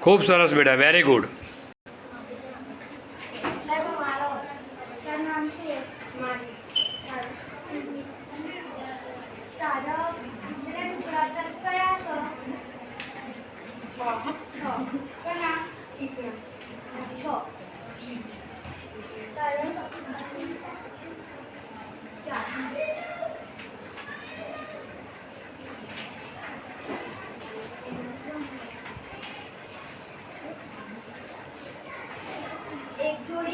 खूब સરસ બેટા વેરી ગુડ સાહેબ અમારો જ નામ છે મન ચાલો તારા ઇન્દ્ર કુરાત કરાય સો 6 6 કોના એક છે 6 તારા